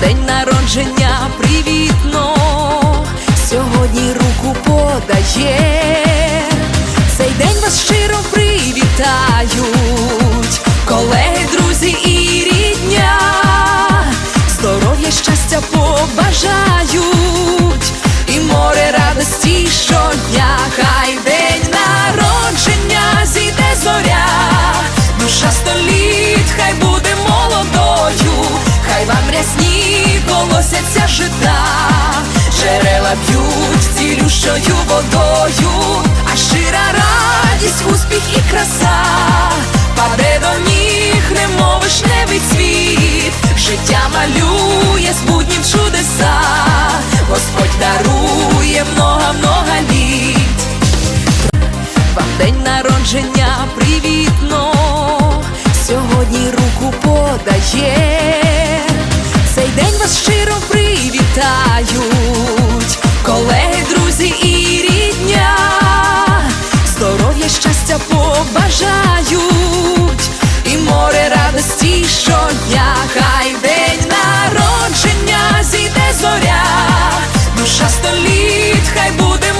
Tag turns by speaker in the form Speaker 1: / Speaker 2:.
Speaker 1: день народження привітно, сьогодні руку подає. Цей день вас щиро привітають, колеги, друзі і рідня, здоров'я, щастя побажають, і море радості щодня, хай день народження зійде зоря, душа століт, колосяться жита, джерела б'ють цілющою водою, а щира радість, успіх і краса, паде до ніг, мовиш вишневий цвіт, життя малює з буднів чудеса, Господь дарує много-много літ. Вам день народження привітно, сьогодні руку подає. бажають, і море радості щодня, хай день народження зійде зоря, душа століт, хай буде.